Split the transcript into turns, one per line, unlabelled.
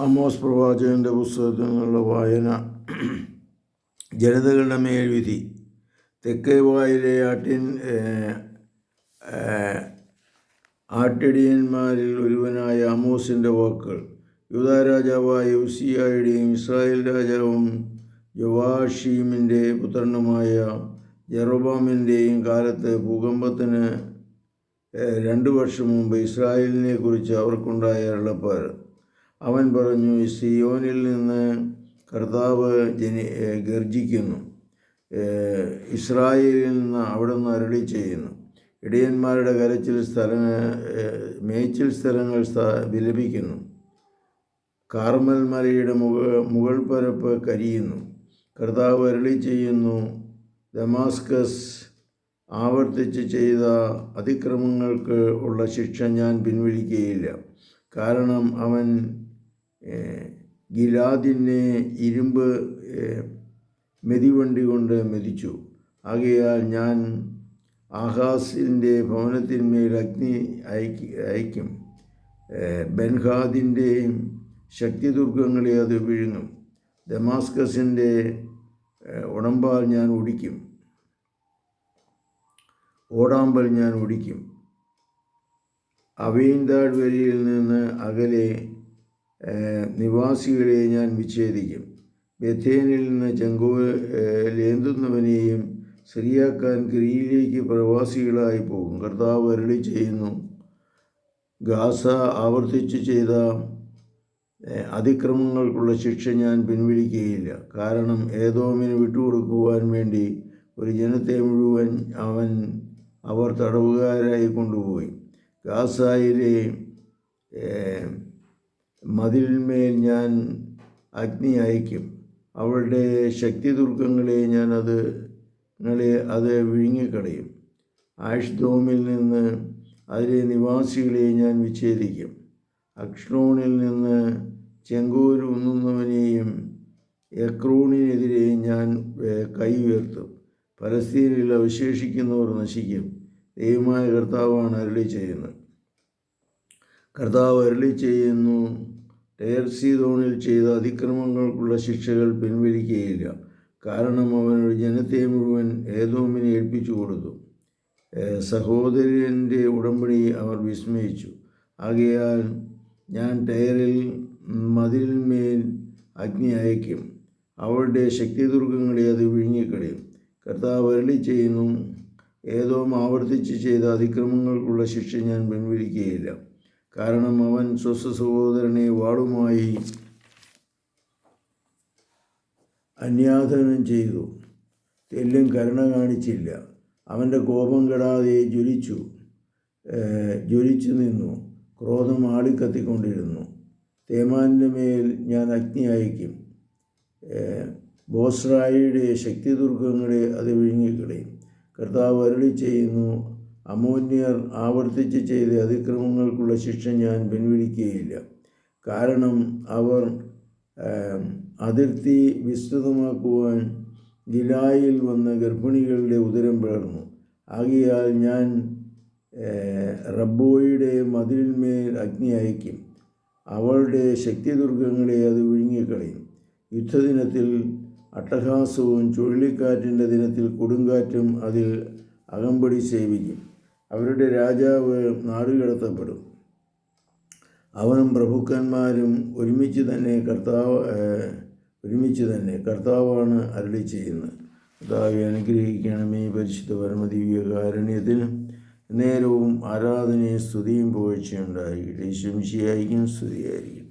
Amos പ്രവാചകന്റെ നിന്നുള്ള വായന. ജനതകളുടെ മേൽവിധി. തെക്കേ വായിലെ ആട്ടിൻ ആട്ടിടിയന്മാരിൽ ഒരുവനായ അമോസിന്റെ വാക്കുകൾ. യുവതാരാജാവായ രാജാവായ ഉസിയായുടെയും ഇസ്രായേൽ രാജാവും ജവാഷീമിന്റെ പുത്രനുമായ ജെറോബാമിന്റെയും കാലത്ത് ഭൂകമ്പത്തിന് രണ്ട് വർഷം മുമ്പ് ഇസ്രായേലിനെ കുറിച്ച് അവർക്കുണ്ടായ അരുളപ്പാട്. അവൻ പറഞ്ഞു സിയോനിൽ നിന്ന് കർത്താവ് ജനി ഗർജിക്കുന്നു ഇസ്രായേലിൽ നിന്ന് അവിടുന്ന് അരുളി ചെയ്യുന്നു. ഇടയന്മാരുടെ കരച്ചിൽ സ്ഥല ഏഹ്, മേച്ചിൽ സ്ഥലങ്ങൾ സ്ഥ- വിലപിക്കുന്നു. കാർമൽ മലയുടെ മുക മുകൾ പരപ്പ് കരിയുന്നു. കർത്താവ് അരുളി ചെയ്യുന്നു ദമാസ്കസ് ആവർത്തിച്ച് ചെയ്ത അതിക്രമങ്ങൾക്ക് ഉള്ള ശിക്ഷ ഞാൻ പിൻവലിക്കുകയില്ല കാരണം അവൻ ഗിലാദിനെ ഇരുമ്പ് മെതിവണ്ടി കൊണ്ട് മെതിച്ചു. ആകയാൽ ഞാൻ ആഹാസിന്റെ ഭവനത്തിന്മേൽ അഗ്നി അയക്കി അയക്കും ഏഹ്, ബെൻഹാദിന്റെയും ശക്തിദുർഗങ്ങളെ അത് വിഴുങ്ങും. ദമാസ്കസിന്റെ ഉടമ്പാൽ ഞാൻ ഒടിക്കും. ഓടാമ്പൽ ഞാൻ ഒടിക്കും. അവയിൻതാഴ് വരിയിൽ നിന്ന് അകലെ നിവാസികളെ ഞാൻ വിച്ഛേദിക്കും. ബഥേനിൽ നിന്ന് ചെങ്കോ ഏഹ്, ലേന്തുന്നവനെയും സിറിയാക്കാൻ ഗിരിയിലേക്ക് പ്രവാസികളായി പോകും. കർത്താവ് അരളി ചെയ്യുന്നു ഗാസ ആവർത്തിച്ച് ചെയ്ത അതിക്രമങ്ങൾക്കുള്ള ശിക്ഷ ഞാൻ പിൻവലിക്കുകയില്ല. കാരണം ഏതോമിന് വിട്ടുകൊടുക്കുവാൻ വേണ്ടി ഒരു ജനത്തെ മുഴുവൻ അവൻ അവർ തടവുകാരായി കൊണ്ടുപോയി. ഗാസായിലെ മതിലിന്മേൽ ഞാൻ അഗ്നി അയക്കും അവളുടെ ശക്തി ദുർഗങ്ങളെ ഞാൻ അത് ങ്ങളെ അത് വിഴുങ്ങിക്കളയും. ആഷ്ദോമിൽ നിന്ന് അതിലെ നിവാസികളെ ഞാൻ വിച്ഛേദിക്കും. അക്ഷ്ണോണിൽ നിന്ന് ചെങ്കോൽ ഉന്നുന്നവനെയും എക്രോണിനെതിരെ ഞാൻ കൈ ഉയർത്തും. പലസ്തീനിൽ അവശേഷിക്കുന്നവർ നശിക്കും. ദൈവമായ കർത്താവാണ് അരുളി ചെയ്യുന്നത്. കർത്താവ് അരുളി ചെയ്യുന്നു ടയർസീതോണിൽ ചെയ്ത അതിക്രമങ്ങൾക്കുള്ള ശിക്ഷകൾ പിൻവലിക്കുകയില്ല. കാരണം അവൻ ഒരു ജനത്തെ മുഴുവൻ ഏതോമിനെ ഏൽപ്പിച്ചു കൊടുത്തു. സഹോദരന്റെ ഉടമ്പടി അവർ വിസ്മയിച്ചു. ആകയാൽ ഞാൻ ടയറിൽ മതിലിന്മേൽ അഗ്നി അയക്കും അവളുടെ ശക്തിദുർഗങ്ങളെ അത് വിഴുങ്ങിക്കളയും. കർത്താവ് അരളി ചെയ്യുന്നു ഏതോം ആവർത്തിച്ച് ചെയ്ത അതിക്രമങ്ങൾക്കുള്ള ശിക്ഷ ഞാൻ പിൻവലിക്കുകയില്ല. കാരണം അവൻ സ്വസ്ഥ സഹോദരനെ വാളുമായി അന്യാധനം ചെയ്തു. തെല്ലും കരുണ കാണിച്ചില്ല. അവന്റെ കോപം കെടാതെ ജ്വലിച്ചു ജ്വലിച്ചു നിന്നു. ക്രോധം ആളിക്കത്തിക്കൊണ്ടിരുന്നു തേമാന്റെ മേൽ ഞാൻ അഗ്നി അയക്കും ബോസ്രായിയുടെ ശക്തിദുർഗങ്ങളെ അത് വിഴുങ്ങിക്കളയും. കർത്താവ് അരുളി ചെയ്യുന്നു അമോന്യർ ആവർത്തിച്ച് ചെയ്ത അതിക്രമങ്ങൾക്കുള്ള ശിക്ഷ ഞാൻ പിൻവലിക്കുകയില്ല. കാരണം അവർ അതിർത്തി വിസ്തൃതമാക്കുവാൻ ഗിലായിൽ വന്ന ഗർഭിണികളുടെ ഉദരം പിളർന്നു. ആകിയാൽ ഞാൻ റബ്ബോയുടെ മതിലിന്മേൽ അഗ്നി അയക്കും അവളുടെ ശക്തിദുർഗങ്ങളെ അത് വിഴുങ്ങിക്കളയും. യുദ്ധദിനത്തിൽ അട്ടഹാസവും ചുഴലിക്കാറ്റിന്റെ ദിനത്തിൽ കൊടുങ്കാറ്റും അതിൽ അകമ്പടി സേവിക്കും. അവരുടെ രാജാവ് നാടുകടത്തപ്പെടും അവനും പ്രഭുക്കന്മാരും ഒരുമിച്ച് തന്നെ കർത്താവ് ഒരുമിച്ച് തന്നെ കർത്താവാണ് അരളി ചെയ്യുന്നത്. കർത്താവെ അനുഗ്രഹിക്കണമേ പരിശുദ്ധ പരമദിവ്യ നേരവും ആരാധനയും സ്തുതിയും പോഴ്ചയുണ്ടായി ശംശിയായിരിക്കും സ്തുതിയായിരിക്കട്ടെ.